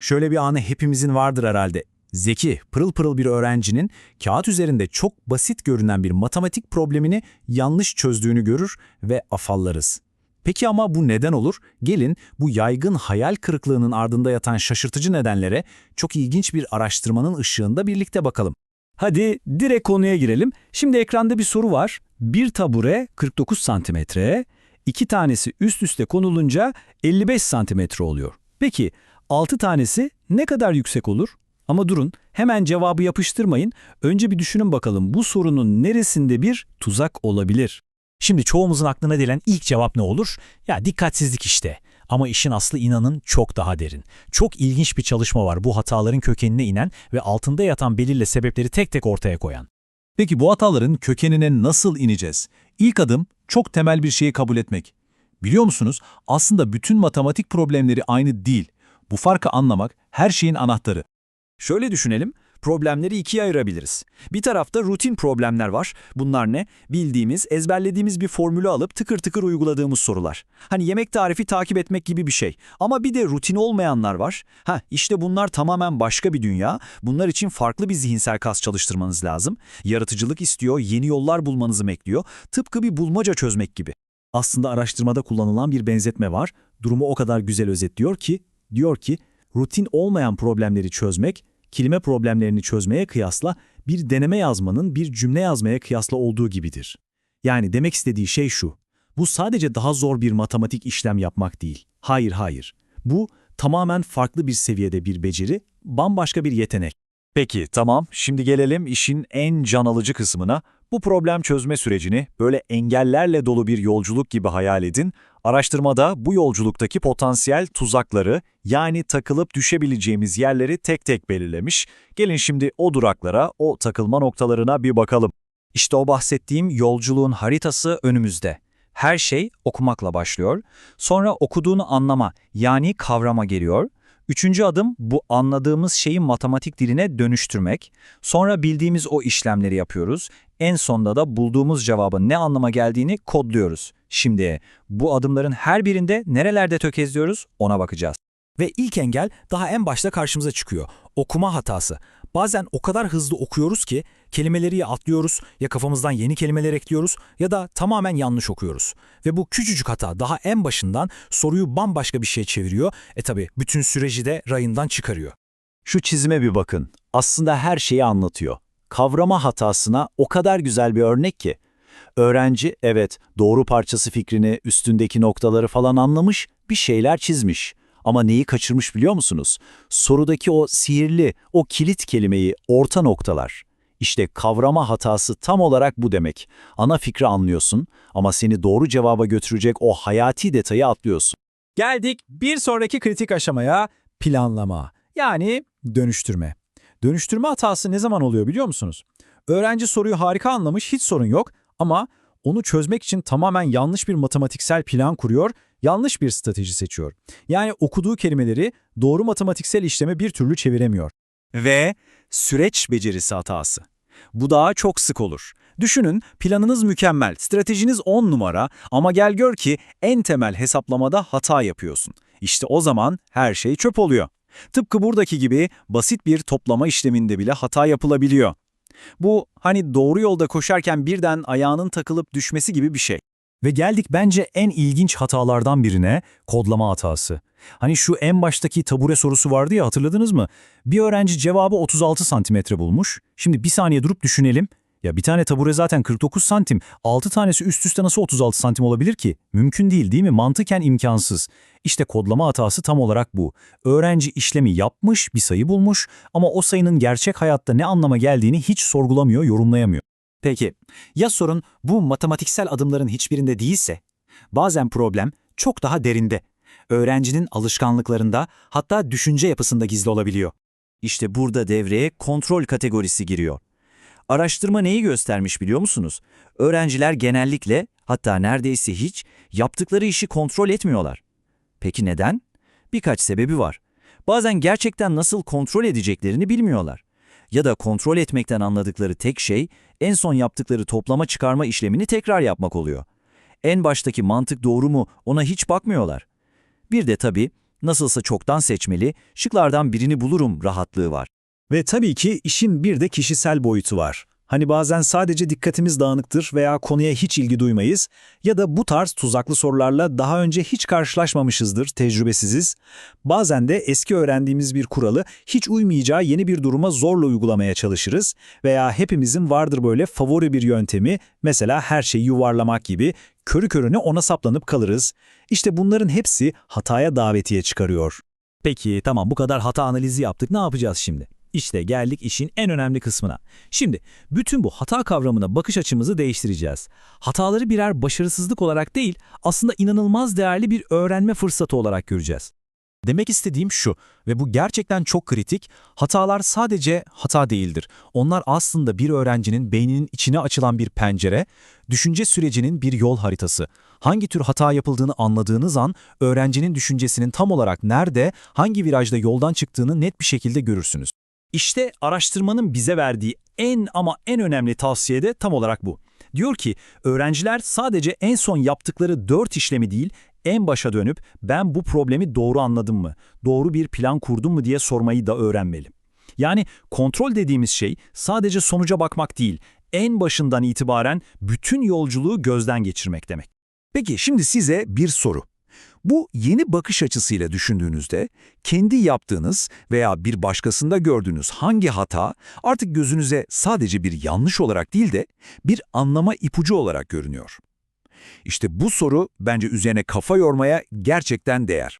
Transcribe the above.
Şöyle bir anı hepimizin vardır herhalde. Zeki, pırıl pırıl bir öğrencinin kağıt üzerinde çok basit görünen bir matematik problemini yanlış çözdüğünü görür ve afallarız. Peki ama bu neden olur? Gelin bu yaygın hayal kırıklığının ardında yatan şaşırtıcı nedenlere çok ilginç bir araştırmanın ışığında birlikte bakalım. Hadi direkt konuya girelim. Şimdi ekranda bir soru var. Bir tabure 49 santimetre, iki tanesi üst üste konulunca 55 santimetre oluyor. Peki 6 tanesi ne kadar yüksek olur? Ama durun, hemen cevabı yapıştırmayın. Önce bir düşünün bakalım bu sorunun neresinde bir tuzak olabilir? Şimdi çoğumuzun aklına gelen ilk cevap ne olur? Ya dikkatsizlik işte. Ama işin aslı inanın çok daha derin. Çok ilginç bir çalışma var bu hataların kökenine inen ve altında yatan belirli sebepleri tek tek ortaya koyan. Peki bu hataların kökenine nasıl ineceğiz? İlk adım çok temel bir şeyi kabul etmek. Biliyor musunuz? Aslında bütün matematik problemleri aynı değil. Bu farkı anlamak her şeyin anahtarı. Şöyle düşünelim, problemleri ikiye ayırabiliriz. Bir tarafta rutin problemler var. Bunlar ne? Bildiğimiz, ezberlediğimiz bir formülü alıp tıkır tıkır uyguladığımız sorular. Hani yemek tarifi takip etmek gibi bir şey. Ama bir de rutin olmayanlar var. Ha, işte bunlar tamamen başka bir dünya. Bunlar için farklı bir zihinsel kas çalıştırmanız lazım. Yaratıcılık istiyor, yeni yollar bulmanızı bekliyor. Tıpkı bir bulmaca çözmek gibi. Aslında araştırmada kullanılan bir benzetme var. Durumu o kadar güzel özetliyor ki, diyor ki, rutin olmayan problemleri çözmek, kelime problemlerini çözmeye kıyasla bir deneme yazmanın bir cümle yazmaya kıyasla olduğu gibidir. Yani demek istediği şey şu, bu sadece daha zor bir matematik işlem yapmak değil. Hayır, hayır. Bu tamamen farklı bir seviyede bir beceri, bambaşka bir yetenek. Peki tamam, şimdi gelelim işin en can alıcı kısmına. Bu problem çözme sürecini böyle engellerle dolu bir yolculuk gibi hayal edin. Araştırmada bu yolculuktaki potansiyel tuzakları yani takılıp düşebileceğimiz yerleri tek tek belirlemiş. Gelin şimdi o duraklara, o takılma noktalarına bir bakalım. İşte o bahsettiğim yolculuğun haritası önümüzde. Her şey okumakla başlıyor. Sonra okuduğunu anlama yani kavrama geliyor. Üçüncü adım bu anladığımız şeyi matematik diline dönüştürmek. Sonra bildiğimiz o işlemleri yapıyoruz. En sonda da bulduğumuz cevabın ne anlama geldiğini kodluyoruz. Şimdi bu adımların her birinde nerelerde tökezliyoruz ona bakacağız. Ve ilk engel daha en başta karşımıza çıkıyor. Okuma hatası. Bazen o kadar hızlı okuyoruz ki kelimeleri ya atlıyoruz ya kafamızdan yeni kelimeler ekliyoruz ya da tamamen yanlış okuyoruz. Ve bu küçücük hata daha en başından soruyu bambaşka bir şeye çeviriyor. E tabi bütün süreci de rayından çıkarıyor. Şu çizime bir bakın. Aslında her şeyi anlatıyor. Kavrama hatasına o kadar güzel bir örnek ki. Öğrenci evet doğru parçası fikrini, üstündeki noktaları falan anlamış, bir şeyler çizmiş. Ama neyi kaçırmış biliyor musunuz? Sorudaki o sihirli, o kilit kelimeyi orta noktalar. İşte kavrama hatası tam olarak bu demek. Ana fikri anlıyorsun ama seni doğru cevaba götürecek o hayati detayı atlıyorsun. Geldik bir sonraki kritik aşamaya planlama yani dönüştürme. Dönüştürme hatası ne zaman oluyor biliyor musunuz? Öğrenci soruyu harika anlamış hiç sorun yok ama onu çözmek için tamamen yanlış bir matematiksel plan kuruyor, yanlış bir strateji seçiyor. Yani okuduğu kelimeleri doğru matematiksel işleme bir türlü çeviremiyor. Ve süreç becerisi hatası. Bu daha çok sık olur. Düşünün planınız mükemmel, stratejiniz 10 numara ama gel gör ki en temel hesaplamada hata yapıyorsun. İşte o zaman her şey çöp oluyor. Tıpkı buradaki gibi basit bir toplama işleminde bile hata yapılabiliyor. Bu hani doğru yolda koşarken birden ayağının takılıp düşmesi gibi bir şey. Ve geldik bence en ilginç hatalardan birine, kodlama hatası. Hani şu en baştaki tabure sorusu vardı ya hatırladınız mı? Bir öğrenci cevabı 36 santimetre bulmuş. Şimdi bir saniye durup düşünelim. Ya bir tane tabure zaten 49 santim. 6 tanesi üst üste nasıl 36 santim olabilir ki? Mümkün değil değil mi? Mantıken imkansız. İşte kodlama hatası tam olarak bu. Öğrenci işlemi yapmış, bir sayı bulmuş ama o sayının gerçek hayatta ne anlama geldiğini hiç sorgulamıyor, yorumlayamıyor. Peki, ya sorun bu matematiksel adımların hiçbirinde değilse? Bazen problem çok daha derinde. Öğrencinin alışkanlıklarında hatta düşünce yapısında gizli olabiliyor. İşte burada devreye kontrol kategorisi giriyor. Araştırma neyi göstermiş biliyor musunuz? Öğrenciler genellikle, hatta neredeyse hiç, yaptıkları işi kontrol etmiyorlar. Peki neden? Birkaç sebebi var. Bazen gerçekten nasıl kontrol edeceklerini bilmiyorlar. Ya da kontrol etmekten anladıkları tek şey, en son yaptıkları toplama çıkarma işlemini tekrar yapmak oluyor. En baştaki mantık doğru mu ona hiç bakmıyorlar. Bir de tabii Nasılsa çoktan seçmeli, şıklardan birini bulurum rahatlığı var. Ve tabii ki işin bir de kişisel boyutu var. Hani bazen sadece dikkatimiz dağınıktır veya konuya hiç ilgi duymayız ya da bu tarz tuzaklı sorularla daha önce hiç karşılaşmamışızdır, tecrübesiziz. Bazen de eski öğrendiğimiz bir kuralı hiç uymayacağı yeni bir duruma zorla uygulamaya çalışırız veya hepimizin vardır böyle favori bir yöntemi, mesela her şeyi yuvarlamak gibi körü körüne ona saplanıp kalırız. İşte bunların hepsi hataya davetiye çıkarıyor. Peki tamam bu kadar hata analizi yaptık ne yapacağız şimdi? İşte geldik işin en önemli kısmına. Şimdi bütün bu hata kavramına bakış açımızı değiştireceğiz. Hataları birer başarısızlık olarak değil aslında inanılmaz değerli bir öğrenme fırsatı olarak göreceğiz. Demek istediğim şu ve bu gerçekten çok kritik, hatalar sadece hata değildir. Onlar aslında bir öğrencinin beyninin içine açılan bir pencere, düşünce sürecinin bir yol haritası. Hangi tür hata yapıldığını anladığınız an, öğrencinin düşüncesinin tam olarak nerede, hangi virajda yoldan çıktığını net bir şekilde görürsünüz. İşte araştırmanın bize verdiği en ama en önemli tavsiye de tam olarak bu. Diyor ki öğrenciler sadece en son yaptıkları dört işlemi değil, en başa dönüp ben bu problemi doğru anladım mı, doğru bir plan kurdum mu diye sormayı da öğrenmeli. Yani kontrol dediğimiz şey sadece sonuca bakmak değil, en başından itibaren bütün yolculuğu gözden geçirmek demek. Peki şimdi size bir soru. Bu yeni bakış açısıyla düşündüğünüzde kendi yaptığınız veya bir başkasında gördüğünüz hangi hata artık gözünüze sadece bir yanlış olarak değil de bir anlama ipucu olarak görünüyor? İşte bu soru bence üzerine kafa yormaya gerçekten değer.